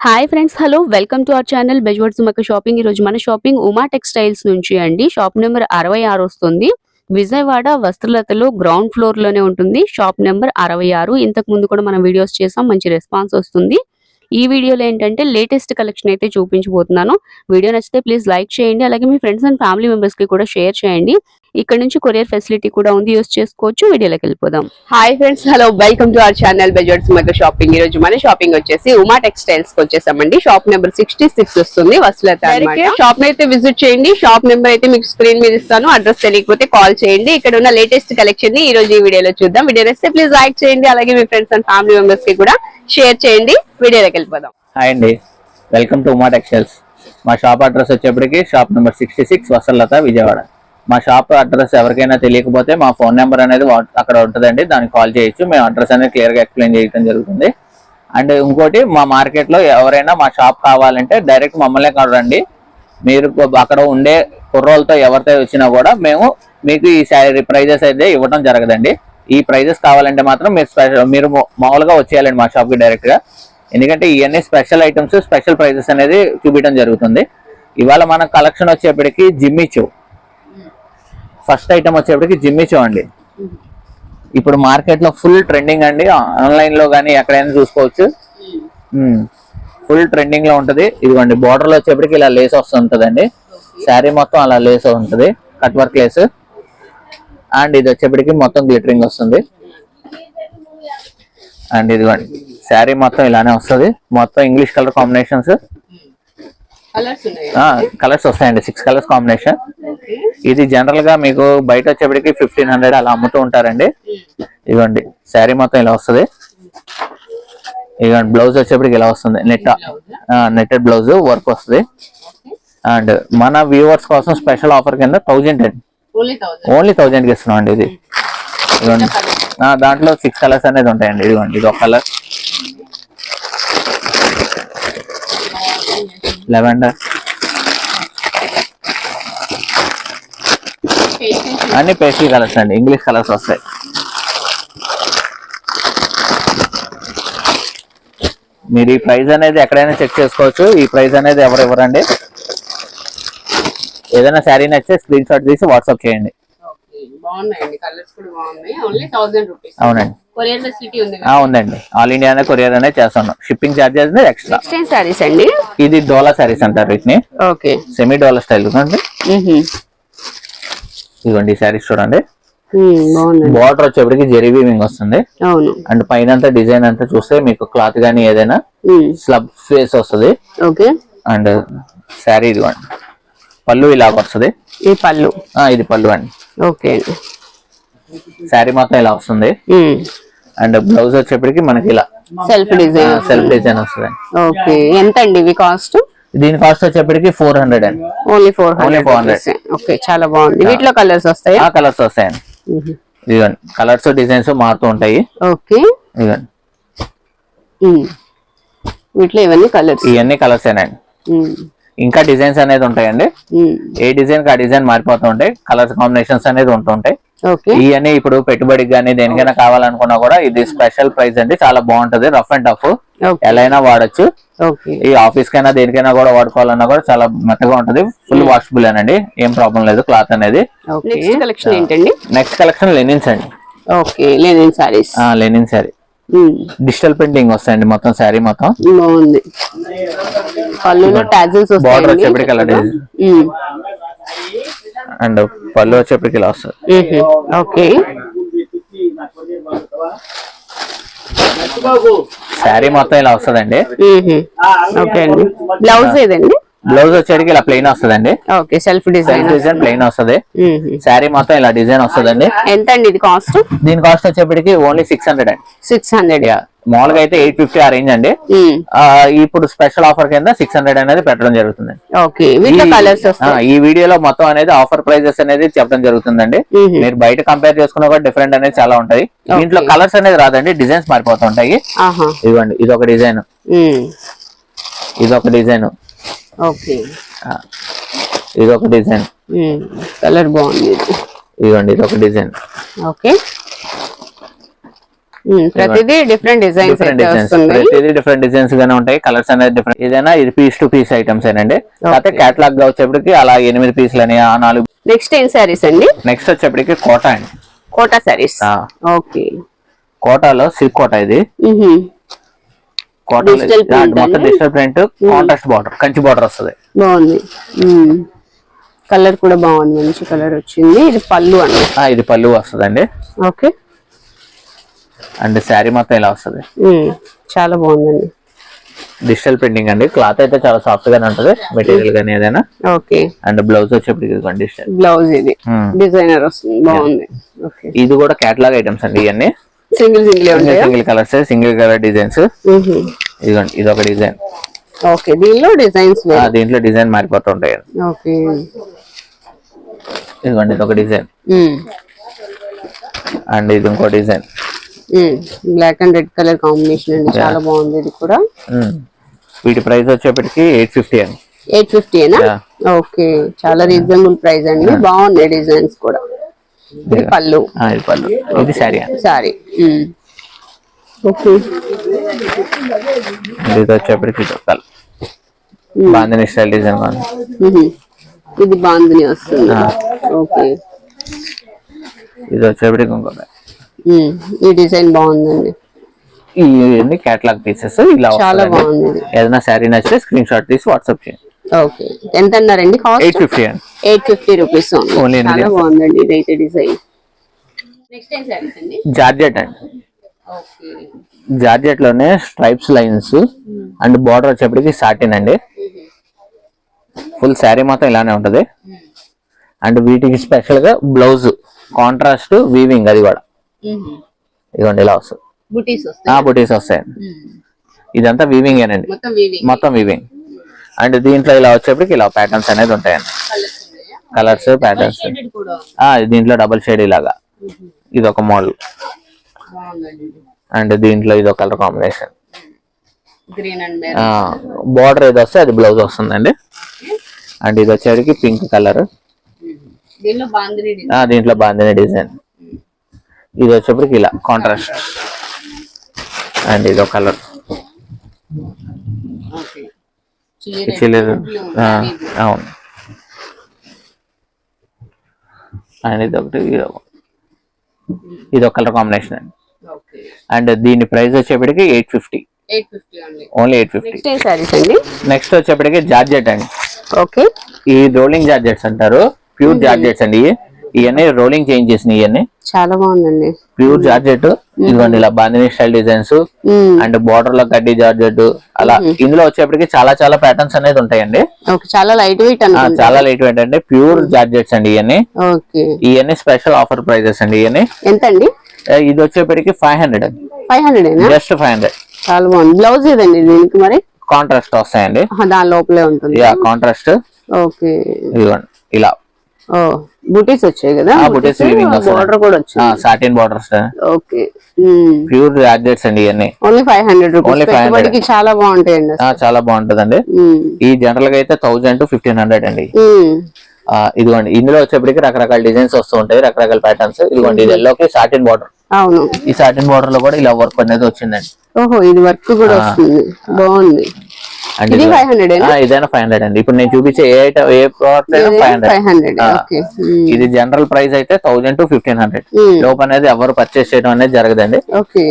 Hi friends hello welcome to our channel బెజ్వర్డ్ సుమక shopping ఈ రోజు మన షాపింగ్ ఉమా టెక్స్టైల్స్ నుంచి అండి. షాప్ నెంబర్ అరవై ఆరు వస్తుంది. విజయవాడ వస్త్రలతలో గ్రౌండ్ ఫ్లోర్లోనే ఉంటుంది. షాప్ నెంబర్ అరవై ఆరు. ఇంతకు ముందు కూడా మనం వీడియోస్ చేసాం మంచి రెస్పాన్స్ వస్తుంది. ఈ వీడియోలో ఏంటంటే లేటెస్ట్ కలెక్షన్ అయితే చూపించబోతున్నాను. వీడియో నచ్చితే ప్లీజ్ లైక్ చేయండి. అలాగే మీ ఫ్రెండ్స్ అండ్ ఫ్యామిలీ మెంబర్స్కి కూడా షేర్ చేయండి. ఇక్కడ నుంచి కొరియర్ ఫెసిలిటీ కూడా ఉంది యూస్ చేసుకోవచ్చు. వీడియోలోకి వెళ్ళిపోదాం. Hi friends hello welcome to our channel బెజర్డ్ సుమక షాపింగ్ ఈ రోజు మన షాపింగ్ వచ్చేసి ఉమా టెక్స్టైల్స్కి వచ్చేసామండి. షాప్ నెంబర్ సిక్స్టీ సిక్స్ వస్తుంది వసులత షాప్ అయితే విజిట్ చేయండి. షాప్ నెంబర్ అయితే మీకు స్క్రీన్ మీద ఇస్తాను. అడ్రస్ తెలియకపోతే కాల్ చేయండి. ఇక్కడ ఉన్న లేటెస్ట్ కలెక్షన్ని ఈ రోజు ఈ వీడియోలో చూద్దాం. వీడియో నచ్చితే ప్లీజ్ లైక్ చేయండి. అలాగే మీ ఫ్రెండ్స్ అండ్ ఫ్యామిలీ మెంబర్స్కి కూడా షేర్ చేయండి. వీడియోలోకి వెళ్ళిపోదాం. హాయ్ అండి. వెల్కమ్ టు ఉమా టెక్స్టైల్స్ మా షాప్ అడ్రస్ వచ్చేప్పటికి షాప్ నెంబర్ సిక్స్టీ సిక్స్ వసల్లత విజయవాడ. మా షాప్ అడ్రస్ ఎవరికైనా తెలియకపోతే మా ఫోన్ నెంబర్ అనేది వా- అక్కడ ఉంటుందండి. దానికి కాల్ చేయొచ్చు. మేము అడ్రస్ అనేది క్లియర్గా ఎక్స్ప్లెయిన్ చేయడం జరుగుతుంది. అండ్ ఇంకోటి మా మార్కెట్లో ఎవరైనా మా షాప్ కావాలంటే డైరెక్ట్ మమ్మల్ని రండి మీరు అక్కడ ఉండే కుర్రోలతో ఎవరితో వచ్చినా కూడా మేము మీకు ఈ శారీ ప్రైజెస్ అయితే ఇవ్వడం జరగదండి. ఈ ప్రైజెస్ కావాలంటే మాత్రం మీరు స్పెషల్ మీరు మామూలుగా వచ్చేయాలండి మా షాప్కి డైరెక్ట్గా ఎందుకంటే ఇవన్నీ స్పెషల్ ఐటమ్స్ స్పెషల్ ప్రైజెస్ అనేది చూపించడం జరుగుతుంది. ఇవాళ మన కలెక్షన్ వచ్చేప్పటికి జిమ్మిచో ఫస్ట్ ఐటమ్ వచ్చేప్పటికి జిమ్మిచో అండి ఇప్పుడు మార్కెట్లో ఫుల్ ట్రెండింగ్ అండి. ఆన్లైన్లో కానీ ఎక్కడైనా చూసుకోవచ్చు. ఫుల్ ట్రెండింగ్లో ఉంటది. ఇదిగోండి బోర్డర్లో వచ్చేప్పటికి ఇలా లేస్ వస్తుంటదండి. శారీ మొత్తం అలా లేస్ ఉంటది. Cut work lace. అండ్ ఇది వచ్చేప్పటికి మొత్తం గ్లిటరింగ్ వస్తుంది. అండ్ ఇదిగోండి శారీ మొత్తం ఇలానే వస్తుంది. మొత్తం ఇంగ్లీష్ కలర్ కాంబినేషన్స్. కలర్స్ వస్తాయండి. సిక్స్ కలర్స్ కాంబినేషన్ ఇది జనరల్గా మీకు బయట వచ్చేప్పటికి ఫిఫ్టీన్ హండ్రెడ్ అలా అమ్ముతూ ఉంటారండి. ఇదిగోండి శారీ మొత్తం ఇలా వస్తుంది. ఇదిగోండి బ్లౌజ్ వచ్చేప్పటికి ఇలా వస్తుంది. నెట్ నెట్టెడ్ బ్లౌజ్ వర్క్ వస్తుంది. అండ్ మన వ్యూవర్స్ కోసం స్పెషల్ ఆఫర్ కింద థౌజండ్ అండి. ఓన్లీ థౌసండ్ ఓన్లీ థౌజండ్కి ఇస్తున్నాం అండి ఇది. ఇదిగోండి ఆ, దాంట్లో సిక్స్ కలర్స్ అనేది ఉంటాయండి. ఇదిగోండి ఇది ఒక కలర్ లెవెండర్. అన్ని పేస్ట్రీ కలర్స్ అండి ఇంగ్లీష్ కలర్స్ వస్తాయి. మీరు ఈ ప్రైస్ అనేది ఎక్కడైనా చెక్ చేసుకోవచ్చు ఈ ప్రైస్ అనేది ఎవరు ఇవ్వరండి. ఏదైనా శారీ నచ్చితే స్క్రీన్ షాట్ తీసి వాట్సాప్ చేయండి. అవునండి. కొరియర్ ఫెసిలిటీ ఉంది ఆ, ఉందండి. ఆల్ ఇండియా అనే కొరియర్ అనేది చేస్తున్నాం షిప్పింగ్ ఛార్జెస్ ఎక్స్ట్రా సారీస్ అండి? ఇది డోలా శారీస్ అంటారు వీటిని. ఓకే. సెమీ డోలా స్టైల్ అండి ఇదిగోండి ఈ శారీస్ చూడండి. బార్డర్ వచ్చేప్పటికి జెరీ వీవింగ్ వస్తుంది. అవును. అండ్ పైన అంతా డిజైన్ అంతా చూస్తే మీకు క్లాత్ గానీ ఏదైనా స్లబ్ ఫేస్ వస్తుంది. ఓకే. అండ్ శారీ ఇదిగోండి. పళ్ళు ఇలాగ వస్తుంది. ఈ పళ్ళు. ఆ, ఇది పళ్ళు అండి. ఓకే అండి. శారీ మొత్తం ఇలా వస్తుంది. అండ్ బ్లౌజ్ వచ్చేప్పటికి మనకి ఇలా సెల్ఫ్ డిజైన్ సెల్ఫ్ డిజైన్ వస్తుంది ఓకే. ఎంత అండి ఇవి కాస్ట్? దీని కాస్ట్ వచ్చేప్పటికి ఫోర్ హండ్రెడ్ అండి. Only four Only hundred 400. Okay చాలా బాగుంది. వీటిలో కలర్స్ వస్తాయా? ఆ కలర్స్ వస్తాయండి. ఇదిగోండి కలర్స్ డిజైన్స్ మారుతూ ఉంటాయి. ఓకే. ఇదిగోండి వీటిలో ఇవన్నీ కలర్స్ ఇవన్నీ కలర్స్ ఏనండి. ఇంకా డిజైన్స్ అనేది ఉంటాయండి. ఏ డిజైన్కి ఆ డిజైన్ మారిపోతూ ఉంటాయి. కలర్స్ కాంబినేషన్స్ అనేది ఉంటుంటాయి ఇవన్నీ ఇప్పుడు పెట్టుబడికి కానీ దేనికైనా కావాలనుకున్నా కూడా ఇది స్పెషల్ ప్రైస్ అండి. చాలా బాగుంటది. Rough and tough. ఓకే. ఎలా అయినా వాడచ్చు. ఓకే. ఈ ఆఫీస్ కైనా దేనికైనా కూడా వాడుకోవాలన్నా కూడా చాలా మెత్తగా ఉంటది. ఫుల్ వాషబుల్ అండి ఏం ప్రాబ్లం లేదు క్లాత్ అనేది. నెక్స్ట్ కలెక్షన్ ఏంటండి? నెక్స్ట్ కలెక్షన్ లెనిన్స్ అండి. Okay. Linen saris. Linen sari digital printing వస్తాయండి మొత్తం శారీ మొత్తం. బాగుంది. పళ్ళులో టాజిల్స్ బార్డర్ వస్తాయండి వచ్చేప్పటికి అలా ఉమ్. అండ్ పళ్ళు వచ్చేప్పటికి ఇలా వస్తుంది. ఓకే. శారీ మొత్తం ఇలా వస్తుందండి. ఓకే అండి. బ్లౌజ్ ఏదండి? బ్లౌజ్ వచ్చేటికి ఇలా ప్లెయిన్ వస్తుందండి. Okay self design design plain వస్తుంది. శారీ మొత్తం ఇలా డిజైన్ వస్తుందండి. ఎంత అండి ఇది కాస్ట్ దీని కాస్ట్ వచ్చేప్పటికి ఓన్లీ సిక్స్ హండ్రెడ్ అండి. సిక్స్ హండ్రెడ్ యా మామూలుగా అయితే ఎయిట్ ఫిఫ్టీ ఆ రేంజ్ అండి. ఇప్పుడు స్పెషల్ ఆఫర్ కింద సిక్స్ హండ్రెడ్ అనేది పెట్టడం జరుగుతుంది ఈ- వీడియోలో మొత్తం అనేది ఆఫర్ ప్రైజెస్ అనేది చెప్పడం జరుగుతుందండి. మీరు బయట కంపేర్ చేసుకున్నా కూడా డిఫరెంట్ అనేది చాలా ఉంటాయి. దీంట్లో కలర్స్ అనేది రాదండి డిజైన్స్ మారిపోతూ ఉంటాయి. ఆహా. ఇదిగోండి ఇది ఒక డిజైన్. ఇది ఒక డిజైన్ ఓకే ఇది ఒక డిజైన్. కలర్ బాగుంది. ఇది ఇదిగోండి ఇది ఒక డిజైన్ ఓకే. ప్రతిదీ డిఫరెంట్ డిజైన్స్ అయితే ప్రతిదీ డిఫరెంట్ డిజైన్స్ గానే ఉంటాయి. కలర్స్ అనేది డిఫరెంట్ ఏదైనా ఇది పీస్ టు పీస్ ఐటమ్స్ ఏనండి. కాకపోతే కేటలాగ్గా వచ్చేప్పటికి అలా ఎనిమిది పీసులు అని ఆ నాలుగు నెక్స్ట్ ఏం శారీస్ అండి? నెక్స్ట్ వచ్చేప్పటికి కోట అండి. కోటా శారీస్ ఆ, ఓకే కోటాలో సిల్క్ కోట ఇది. కోట Digital print మొత్తం అండి? Digital print contrast border Kanchi border వస్తుంది. బాగుంది. కలర్ కూడా బాగుంది. మంచి కలర్ వచ్చింది. ఇది పళ్ళు అండి. ఇది పళ్ళు వస్తుందండి. ఓకే అండ్ శారీ మొత్తం ఇలా వస్తుంది? చాలా బాగుందండి. డిజిటల్ ప్రింటింగ్ అండి. క్లాత్ అయితే చాలా సాఫ్ట్ గానే ఉంటది మెటీరియల్ గానీ ఏదైనా. ఓకే. అండ్ బ్లౌజ్ వచ్చేప్పటికి డిజిటల్ బ్లౌజ్ ఇది. Hmm. డిజైనర్ వస్తుంది బాగుంది. ఓకే. ఇది కూడా కేటలాగ్ ఐటమ్స్ అండి ఇవన్నీ. సింగిల్ సింగిల్ ఉంటాయా? Single colours single colour designs. ఇదిగోండి ఇది ఒక డిజైన్ ఓకే దీనిలో డిజైన్స్ దీంట్లో డిజైన్ మారిపోతూ ఉంటాయి. ఓకే. ఇదిగోండి ఇది ఒక డిజైన్. అండ్ ఇది ఇంకో design. Black and red colour combination అండి. చాలా బాగుంది ఇది కూడా. వీటి ప్రైస్ వచ్చేప్పటికి ఎయిట్ ఫిఫ్టీ అండి. Eight Yeah. ఓకే చాలా రీజనబుల్ ప్రైస్ అండి. బాగున్నాయి డిజైన్స్ కూడా. ఇది పళ్ళు. ఆ, ఇది పళ్ళు. ఇది అండి. సారీ ఓకే ఇది వచ్చేప్పటికి ఒక బాందిని స్టైల్ డిజైన్ బాగుంది. మ్హూ. ఇది బాందిని వస్తుంది. ఓకే ఇది వచ్చేప్పటికి ఇంకొక. ఈ డిజైన్ బాగుందండి. ఇవన్నీ కేటలాగ్ పీసెస్ ఇలా చాలా. బాగుంది. ఏదైనా శారీ నచ్చితే స్క్రీన్ షాట్ తీసి వాట్సాప్ చేయండి. ఓకే. ఎంత అన్నారండి ఎయిట్ కాస్ట్ ఫిఫ్టీ అండి ఎయిట్ ఫిఫ్టీ రూపీస్ in చాలా. బాగుందండి ఇదైతే డిజైన్ నెక్స్ట్ ఏం సారీస్ అండి? జార్జెట్ అండి. జార్జెట్లోనే స్ట్రైప్స్ లైన్స్ అండ్ బార్డర్ వచ్చేప్పటికి సాటిన్ అండి. ఫుల్ శారీ మొత్తం ఇలానే ఉంటది. అండ్ వీటికి స్పెషల్గా బ్లౌజ్ కాంట్రాస్ట్ వీవింగ్ అది కూడా. ఇదిగోండి ఇలా వస్తుంది బుటీస్ వస్తాయి. ఇదంతా వీవింగ్ ఏనండి మొత్తం వీవింగ్ అండ్ దీంట్లో ఇలా వచ్చేప్పటికి ఇలా ప్యాటర్న్స్ అనేది ఉంటాయండి. కలర్స్ ప్యాటర్న్స్ దీంట్లో డబుల్ షేడ్ ఇలాగా. ఇది ఒక మోడల్. అండ్ దీంట్లో ఇది ఒక కలర్ కాంబినేషన్ అండ్ బార్డర్ ఏది వస్తే అది బ్లౌజ్ వస్తుందండి. అండ్ ఇది వచ్చేసరికి పింక్ కలర్ బాందిని దీంట్లో బాగుంది డిజైన్ ఇది వచ్చేప్పటికి ఇలా కాంట్రాస్ట్ అండ్ ఇది ఒక కలర్ అవును. అండ్ ఇది ఒకటి ఇది ఒక- ఇది ఒక కలర్ కాంబినేషన్ అండి. ఓకే. అండ్ దీని ప్రైస్ వచ్చేప్పటికి eight fifty only eight fifty next ఏం సారీస్ అండి? నెక్స్ట్ వచ్చేప్పటికి జార్జెట్ అండి. ఓకే. ఈ రోలింగ్ జార్జెట్స్ అంటారు. ప్యూర్ జార్జెట్స్ అండి ఇవి. ఇవన్నీ రోలింగ్ చేంజ్ చేసిన ఇవన్నీ చాలా బాగుందండి. ప్యూర్ జార్జెట్ ఇదిగోండి ఇలా బాందిని స్టైల్ డిజైన్స్. అండ్ బార్డర్లో గడ్డి జార్జెట్ అలా ఇందులో వచ్చేప్పటికి చాలా చాలా ప్యాటర్న్స్ అనేది ఉంటాయండి. చాలా లైట్ వెయిట్ చాలా లైట్ వెయిట్ అండి. ప్యూర్ జార్జెట్స్ అండి ఇవన్నీ ఇవన్నీ స్పెషల్ ఆఫర్ ప్రైజెస్ అండి ఇవన్నీ ఎంత అండి ఇది వచ్చేప్పటికి ఫైవ్ హండ్రెడ్ అండి. Five hundred just five hundred చాలా బాగుంది. బ్లౌజ్ ఏదండి దీనికి మరి? కాంట్రాస్ట్ వస్తాయండి. దాని లోపలే ఉంటుంది. Contrast okay. ఇదిగోండి ఇలా. ఓ. బుటీస్ వచ్చాయి కదా? బుటీస్ బార్డర్ కూడా వచ్చింది. Satin borders okay. Pure georgettes అండి ఇవన్నీ. Only five hundred rupees Only 500. పెట్టుబడికి చాలా బాగుంటాయండి చాలా బాగుంటదండి. ఈ జనరల్గా అయితే థౌజండ్ టు ఫిఫ్టీన్ హండ్రెడ్ అండి. ఇదిగోండి ఇందులో వచ్చేప్పటికి రకరకాల డిజైన్స్ వస్తూ ఉంటాయి రకరకాల ప్యాటర్న్స్ ఇదిగోండి ఇది ఎల్లోకి సాటిన్ బార్డర్ అవును. ఈ సాటిన్ బార్డర్లో కూడా ఇలా వర్క్ అనేది వచ్చిందండి. ఓహో ఇది వర్క్ కూడా వస్తుంది. బాగుంది. ఇది ఫైవ్ హండ్రెడ్ ఇదైనా ఫైవ్ హండ్రెడ్ అండి. ఇప్పుడు నేను చూపించే ఏ ఐటమ్ ఏ ప్రోడక్ట్ అయినా ఫైవ్ హండ్రెడ్ ఇది జనరల్ ప్రైస్ అయితే థౌజండ్ టు ఫిఫ్టీన్ హండ్రెడ్. లోపు అనేది ఎవరు పర్చేస్ చేయడం అనేది జరగదండి.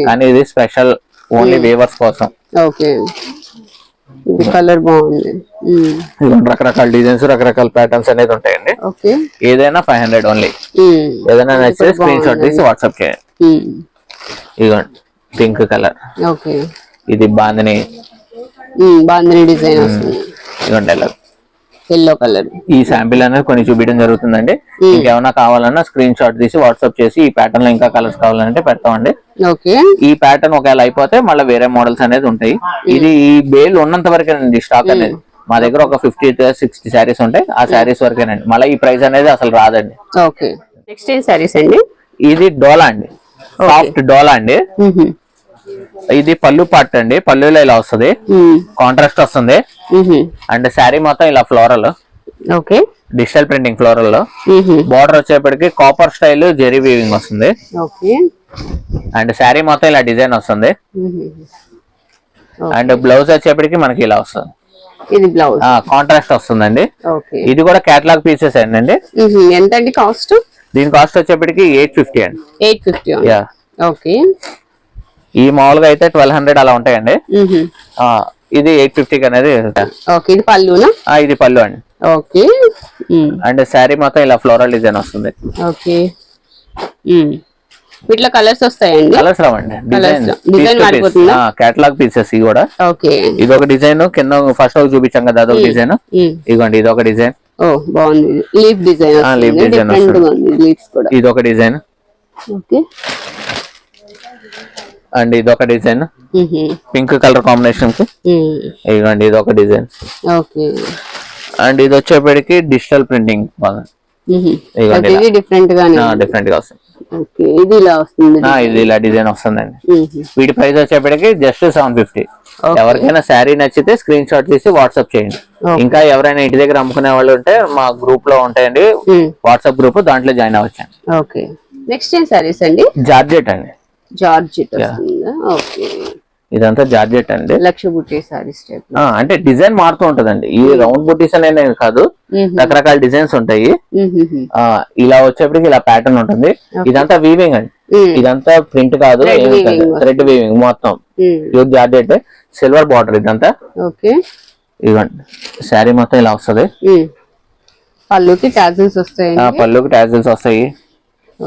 కానీ ఇది స్పెషల్ ఓన్లీ వేవర్స్ కోసం. ఓకే ఇది కలర్ బాగుంది. ఇదిగోండి రకరకాల డిజైన్స్ రకరకాల ప్యాటర్న్స్ అనేది ఉంటాయండి. ఏదైనా ఫైవ్ హండ్రెడ్ ఓన్లీ. ఏదైనా నచ్చితే స్క్రీన్ షాట్ తీసి వాట్సాప్ చేయండి. మ్మ్. ఇదిగోండి పింక్ కలర్ ఇది బాందిని బాందిని డిజైన్ వస్తుంది. ఇదిగోండి ఎలా ఎల్లో కలర్ ఈ శాంపిల్ అనేది కొన్ని చూపించడం జరుగుతుందండి. ఇంకేమైనా కావాలన్నా స్క్రీన్ షాట్ తీసి వాట్సాప్ చేసి ఈ ప్యాటర్న్లో ఇంకా కలర్స్ కావాలంటే పెడతామండి. ఓకే. ఈ ప్యాటర్న్ ఒకవేళ అయిపోతే మళ్ళీ వేరే మోడల్స్ అనేది ఉంటాయి. ఇది ఈ బేల్ ఉన్నంత వరకేనండి స్టాక్ అనేది. మా దగ్గర ఒక ఫిఫ్టీ సిక్స్టీ శారీస్ ఉంటాయి. ఆ శారీస్ వరకేనండి. మళ్ళీ ఈ ప్రైస్ అనేది అసలు రాదండి. ఓకే. నెక్స్ట్ ఏం సారీస్ అండి? ఇది డోలా అండి. సాఫ్ట్ డోలా అండి. ఇది పళ్ళు పార్ట్ అండి. పళ్ళులో ఇలా వస్తుంది. కాంట్రాస్ట్ వస్తుంది. అండ్ శారీ మొత్తం ఇలా ఫ్లోరల్ ఓకే. డిజిటల్ ప్రింటింగ్ ఫ్లోరల్లో. బార్డర్ వచ్చేప్పటికి కాపర్ స్టైల్ జెరీ వీవింగ్ వస్తుంది. అండ్ శారీ మొత్తం ఇలా డిజైన్ వస్తుంది. అండ్ బ్లౌజ్ వచ్చేప్పటికి మనకి ఇలా వస్తుంది. ఇది బ్లౌజ్ కాంట్రాస్ట్ వస్తుందండి. ఇది కూడా కేటలాగ్ పీసెస్ అండి. ఎంత అండి కాస్ట్ దీని కాస్ట్ వచ్చేప్పటికి ఎయిట్ ఫిఫ్టీ అండి. Eight fifty yeah okay. ఈ మామూలుగా అయితే ట్వెల్వ్ హండ్రెడ్ అలా ఉంటాయండి. ఇది ఎయిట్ ఫిఫ్టీకి అనేది ఓకే ఇది పళ్ళునా? ఇది పళ్ళు అండి. ఓకే అండ్ శారీ మొత్తం ఇలా ఫ్లోరల్ డిజైన్ వస్తుంది. ఓకే వీటిలో కలర్స్ వస్తాయండి? కలర్స్ రావండి. డిజైన్? కేటలాగ్ పీసెస్ ఇవి కూడా. ఓకే. ఇది ఒక డిజైన్ కింద ఫస్ట్ ఒక చూపించాం కదా అదొక డిజైన్. ఇదిగోండి ఇది ఒక డిజైన్. ఓ బాగుంది. లీఫ్ డిజైన్ లీవ్స్ కూడా. ఇది ఒక డిజైన్. ఓకే. అండ్ ఇది ఒక డిజైన్ పింక్ కలర్ కాంబినేషన్కి. ఇదిగోండి ఇది ఒక డిజైన్. ఓకే. అండ్ ఇది వచ్చేప్పటికి డిజిటల్ ప్రింటింగ్ బాగా ఇదిగోండి ఇది డిఫరెంట్ గానే డిఫరెంట్గా వస్తుంది. ఇది ఇలా వస్తుంది. ఆ, ఇది ఇలా డిజైన్ వస్తుందండి. వీటి ప్రైస్ వచ్చేప్పటికి జస్ట్ సెవెన్ ఫిఫ్టీ. ఎవరికైనా శారీ నచ్చితే స్క్రీన్ షాట్ తీసి వాట్సాప్ చేయండి. ఇంకా ఎవరైనా ఇంటి దగ్గర అమ్ముకునే వాళ్ళు ఉంటే మా గ్రూప్లో ఉంటాయండి. వాట్సాప్ గ్రూప్ దాంట్లో జాయిన్ అవ్వచ్చండి. ఓకే. నెక్స్ట్ ఏం సారీస్ అండి? జార్జెట్ అండి. Georgette okay. ఇదంతా జార్జెట్ అండి. లక్ష బుట్టి సారీస్ టైప్ అంటే డిజైన్ మారుతూ ఉంటదండి. ఈ రౌండ్ బుటీస్ అనేవి కాదు. రకరకాల డిజైన్స్ ఉంటాయి. ఆ ఇలా వచ్చేప్పటికి ఇలా ప్యాటర్న్ ఉంటుంది. ఇదంతా వీవింగ్ అండి. ఇదంతా ప్రింట్ కాదు థ్రెడ్ వీవింగ్ మొత్తం. ప్యూర్ జార్జెట్ సిల్వర్ బార్డర్ ఇదంతా. ఓకే ఇదిగోండి శారీ మొత్తం ఇలా వస్తది. పళ్ళుకి టాజిల్స్ ఆ, వస్తాయండి. పళ్ళుకి టాజిల్స్ వస్తాయి.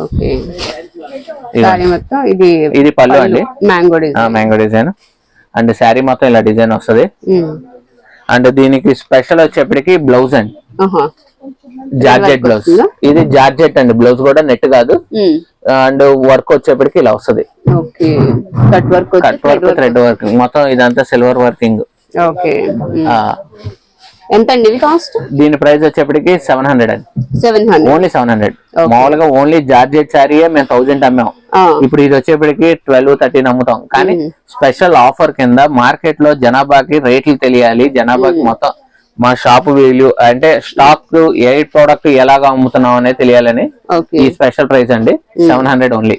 ఓకే. ఇదిగోండి. సారీ మొత్తం ఇది ఇది పళ్ళు అండి? Mango design. Mango design. And sari మొత్తం ఇలా డిజైన్ వస్తది. అండ్ దీనికి స్పెషల్ వచ్చేప్పటికి బ్లౌజ్ అండి. Georgette blouse. ఇది జార్జెట్ అండి. బ్లౌజ్ కూడా నెట్ కాదు. అండ్ వర్క్ వచ్చేప్పటికి ఇలా వస్తది. Cut work cut work thread work మొత్తం ఇదంతా సిల్వర్ వర్కింగ్. ఓకే. ఎంత అండి కాస్ట్? దీని ప్రైస్ వచ్చేప్పటికి సెవెన్ హండ్రెడ్ అండి. Seven hundred. Only seven hundred. మామూలుగా ఓన్లీ జార్జెట్ శారీయే మేము థౌజండ్ అమ్మాం. ఇప్పుడు ఇది వచ్చేప్పటికి ట్వెల్వ్ థర్టీన్ అమ్ముతాం. కానీ స్పెషల్ ఆఫర్ కింద మార్కెట్లో జనాభాకి రేట్లు తెలియాలి. జనాభాకి మొత్తం మా షాప్ వాల్యూ అంటే స్టాక్ ఏ ప్రోడక్ట్ ఎలాగా అమ్ముతున్నాం అనేది తెలియాలని ఈ స్పెషల్ ప్రైస్ అండి. Seven hundred only.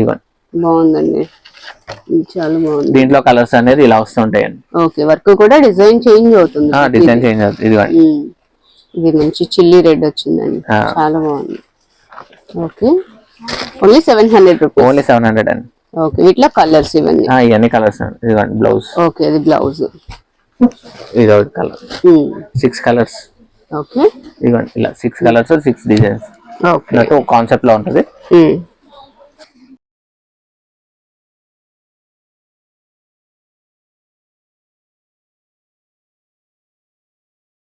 ఇవ్వండి బాగుందండి. దీంట్లో కలర్స్ అనేది ఇలా వస్తుంటాయండి. ఓకే వర్క్ కూడా డిజైన్ చేంజ్ అవుతుంది. డిజైన్ చేంజ్ అవుతుంది. ఇదిగోండి. ఇది మంచి చిల్లీ రెడ్ వచ్చిందండి. చాలా బాగుంది. Okay. Only seven hundred rupees only seven hundred అండి. ఓకే వీటిలో కలర్స్ ఇవన్నీ. ఇవన్నీ కలర్స్ అండి. ఇదిగోండి బ్లౌజ్. ఓకే అది బ్లౌజ్. ఇది ఒకటి కలర్. Six colours okay. ఇదిగోండి ఇలా six colours six designs okay. కాన్సెప్ట్లో ఉంటది.